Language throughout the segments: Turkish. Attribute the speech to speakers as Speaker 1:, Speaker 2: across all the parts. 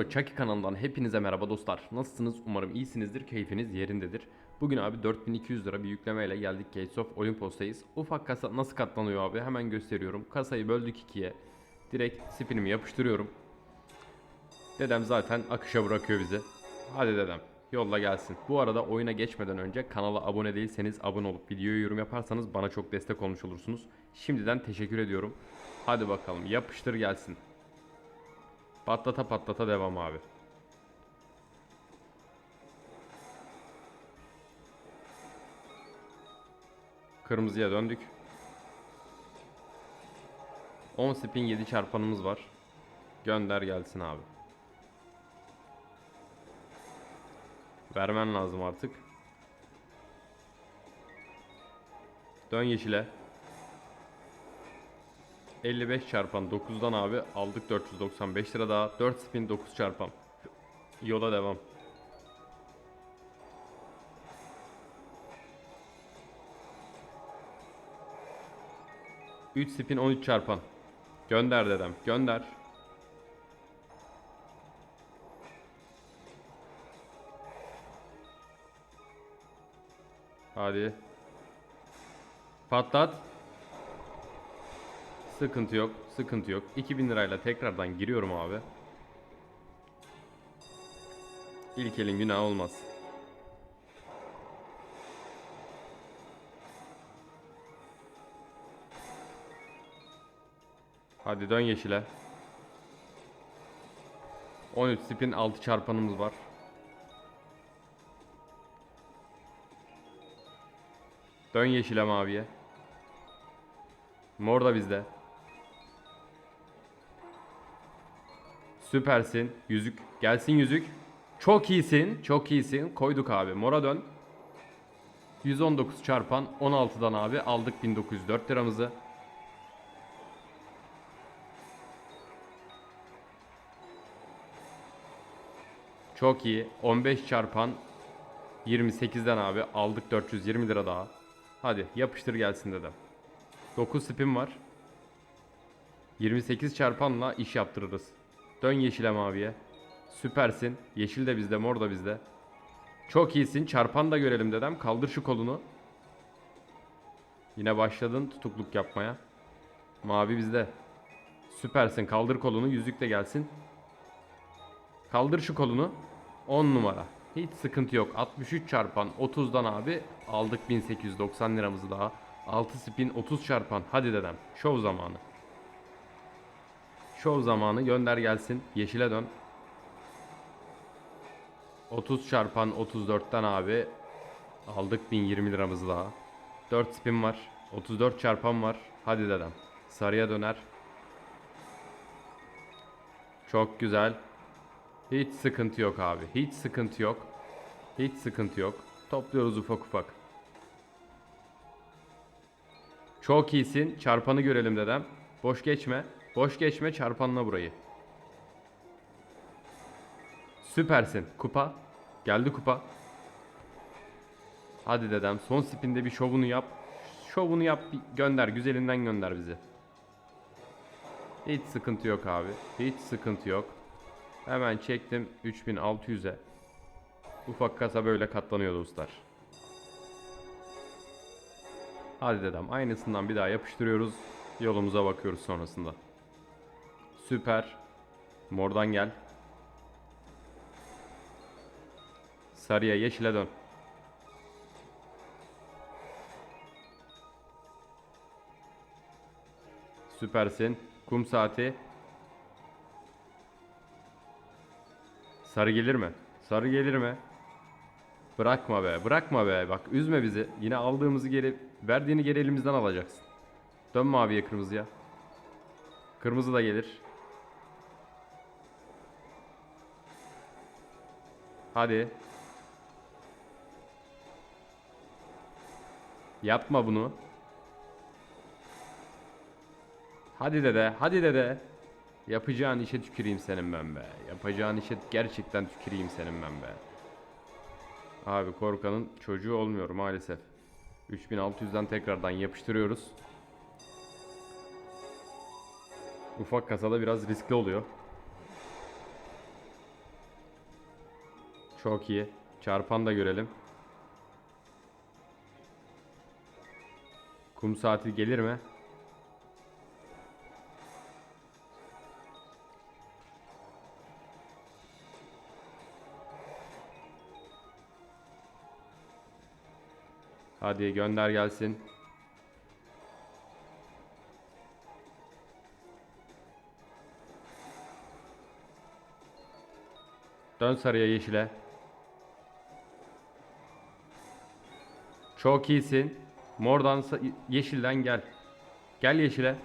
Speaker 1: Chucky kanalından hepinize merhaba dostlar. Nasılsınız? Umarım iyisinizdir, keyfiniz yerindedir. Bugün abi 4200 lira bir yüklemeyle geldik Gates of Olympos'tayız. Ufak kasa nasıl katlanıyor abi hemen gösteriyorum. Kasayı böldük ikiye. Direkt spinimi yapıştırıyorum. Dedem zaten akışa bırakıyor bizi. Hadi dedem yolla gelsin. Bu arada oyuna geçmeden önce kanala abone değilseniz abone olup videoya yorum yaparsanız bana çok destek olmuş olursunuz. Şimdiden teşekkür ediyorum. Hadi bakalım yapıştır gelsin. Patlata patlata devam abi. Kırmızıya döndük. 10 spin 7 çarpanımız var. Gönder gelsin abi. Vermen lazım artık. Dön yeşile. 55 çarpan 9'dan abi aldık 495 lira daha. 4 spin 9 çarpan. Yola devam. Üç spin 13 çarpan. Gönder dedem gönder. Hadi. Patlat Sıkıntı yok, sıkıntı yok. 2000 lirayla tekrardan giriyorum abi. İlk elin günah olmaz. Hadi dön yeşile. 13 spin 6 çarpanımız var. Dön yeşile maviye. Mor da bizde. Süpersin. Yüzük. Gelsin yüzük. Çok iyisin. Çok iyisin. Koyduk abi. Mora dön. 119 çarpan 16'dan abi aldık 1904 liramızı. Çok iyi. 15 çarpan 28'den abi aldık 420 lira daha. Hadi yapıştır gelsin dedim. 9 spin var. 28 çarpanla iş yaptırırız. Dön yeşile maviye. Süpersin. Yeşil de bizde, mor da bizde. Çok iyisin. Çarpan da görelim dedem. Kaldır şu kolunu. Yine başladın tutukluk yapmaya. Mavi bizde. Süpersin. Kaldır kolunu. Yüzük de gelsin. Kaldır şu kolunu. 10 numara. Hiç sıkıntı yok. 63 çarpan 30'dan abi aldık 1890 liramızı daha. 6 spin 30 çarpan. Hadi dedem. Şov zamanı. Şov zamanı gönder gelsin. Yeşile dön. 30 çarpan 34'ten abi aldık 1020 liramızı daha. 4 spin var. 34 çarpan var. Hadi dedem. Sarıya döner. Çok güzel. Hiç sıkıntı yok abi. Hiç sıkıntı yok. Hiç sıkıntı yok. Topluyoruz ufak ufak. Çok iyisin. Çarpanı görelim dedem. Boş geçme. Boş geçme çarpanla burayı. Süpersin. Kupa. Geldi kupa. Hadi dedem son spinde bir şovunu yap. Şovunu yap gönder. Güzelinden gönder bizi. Hiç sıkıntı yok abi. Hiç sıkıntı yok. Hemen çektim 3600'e. Ufak kasa böyle katlanıyor dostlar. Hadi dedem aynısından bir daha yapıştırıyoruz. Yolumuza bakıyoruz sonrasında. Süper. Mordan gel. Sarıya yeşile dön. Süpersin. Kum saati. Sarı gelir mi? Sarı gelir mi? Bırakma be, bırakma be. Bak üzme bizi. Yine aldığımızı geri, verdiğini geri elimizden alacaksın. Dön maviye kırmızıya. Kırmızı da gelir. Hadi. Yapma bunu. Hadi dede, hadi dede. Yapacağın işe tüküreyim senin ben be. Yapacağın işe gerçekten tüküreyim senin ben be. Abi korkanın çocuğu olmuyor maalesef. 3600'den tekrardan yapıştırıyoruz. Ufak kasada biraz riskli oluyor. Çok iyi. Çarpan da görelim. Kum saati gelir mi? Hadi gönder gelsin. Dön sarıya yeşile. Çok iyisin. Mordan yeşilden gel. Gel yeşile.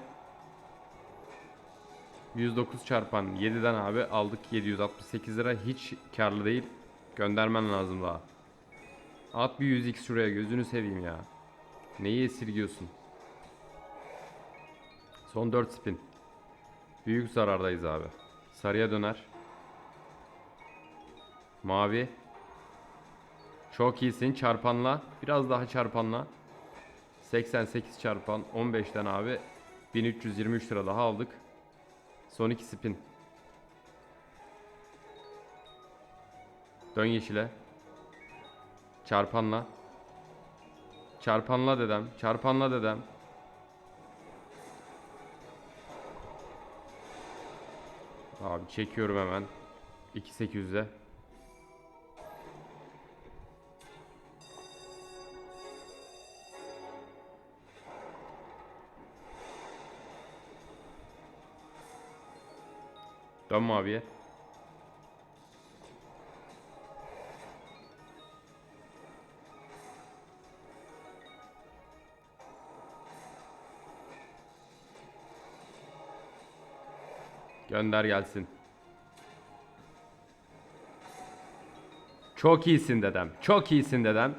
Speaker 1: 109 çarpan 7'den abi aldık 768 lira hiç karlı değil. Göndermen lazım daha. At bir 100x şuraya gözünü seveyim ya. Neyi esirgiyorsun? Son 4 spin. Büyük zarardayız abi. Sarıya döner. Mavi. Çok iyisin çarpanla. Biraz daha çarpanla. 88 çarpan 15'ten abi 1323 lira daha aldık. Son 2 spin. Dön yeşile. Çarpanla. Çarpanla dedem. Çarpanla dedem. Abi çekiyorum hemen. 2800'e. Dön maviye. Gönder gelsin. Çok iyisin dedem. Çok iyisin dedem.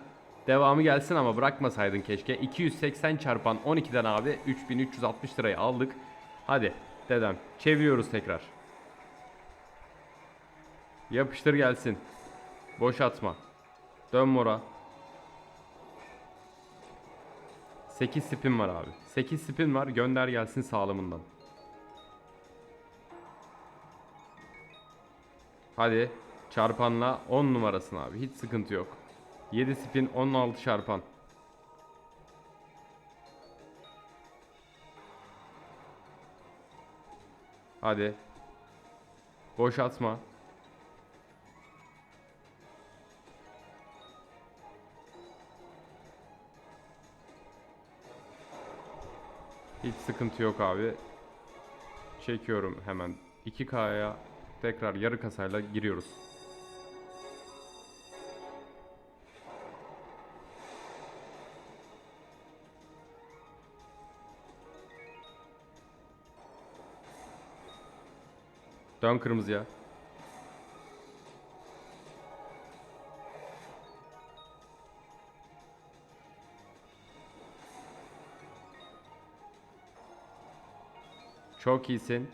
Speaker 1: Devamı gelsin ama bırakmasaydın keşke. 280 çarpan 12'den abi 3360 lirayı aldık. Hadi dedem çeviriyoruz tekrar. Yapıştır gelsin. Boş atma. Dön mora. 8 spin var abi. 8 spin var. Gönder gelsin sağlamından. Hadi. Çarpanla 10 numarasın abi. Hiç sıkıntı yok. 7 spin 16 çarpan. Hadi. Boş atma. Hiç sıkıntı yok abi. Çekiyorum hemen 2K'ya tekrar yarı kasayla giriyoruz. Dön kırmızıya. Çok iyisin.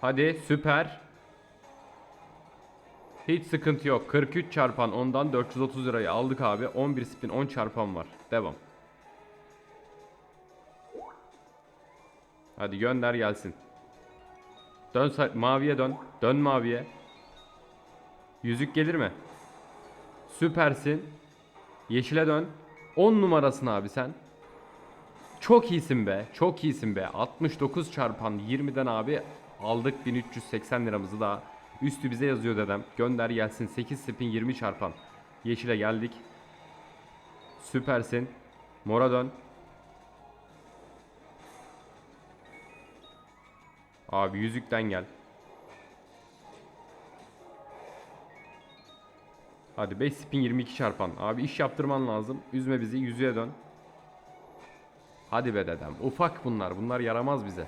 Speaker 1: Hadi süper. Hiç sıkıntı yok. 43 çarpan ondan 430 lirayı aldık abi. 11 spin 10 çarpan var. Devam. Hadi gönder gelsin. Dön maviye dön. Dön maviye. Yüzük gelir mi? Süpersin. Yeşile dön. 10 numarasın abi sen. Çok iyisin be. Çok iyisin be. 69 çarpan 20'den abi aldık 1380 liramızı da. Üstü bize yazıyor dedem. Gönder gelsin 8 spin 20 çarpan. Yeşile geldik. Süpersin. Mora dön. Abi yüzükten gel. Hadi 5 spin 22 çarpan. Abi iş yaptırman lazım. Üzme bizi yüzüğe dön. Hadi be dedem. Ufak bunlar. Bunlar yaramaz bize.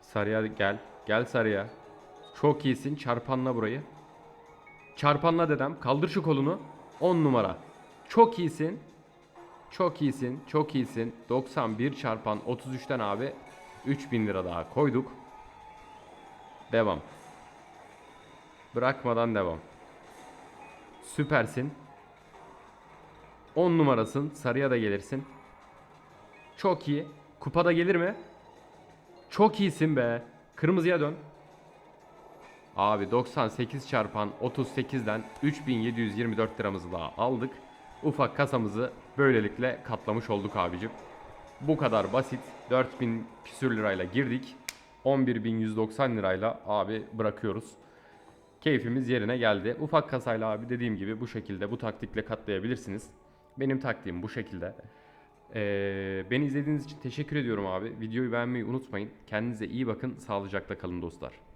Speaker 1: Sarıya gel. Gel sarıya. Çok iyisin. Çarpanla burayı. Çarpanla dedem. Kaldır şu kolunu. 10 numara. Çok iyisin. Çok iyisin. Çok iyisin. 91 çarpan 33'ten abi 3000 lira daha koyduk. Devam. Bırakmadan devam. Süpersin. 10 numarasın. Sarıya da gelirsin. Çok iyi. Kupada gelir mi? Çok iyisin be. Kırmızıya dön. Abi 98 çarpan 38'den 3724 liramızı daha aldık. Ufak kasamızı böylelikle katlamış olduk abicim. Bu kadar basit. 4000 küsür lirayla girdik. 11190 lirayla abi bırakıyoruz. Keyfimiz yerine geldi. Ufak kasayla abi dediğim gibi bu şekilde bu taktikle katlayabilirsiniz. Benim taktiğim bu şekilde. Ee, beni izlediğiniz için teşekkür ediyorum abi. Videoyu beğenmeyi unutmayın. Kendinize iyi bakın. Sağlıcakla kalın dostlar.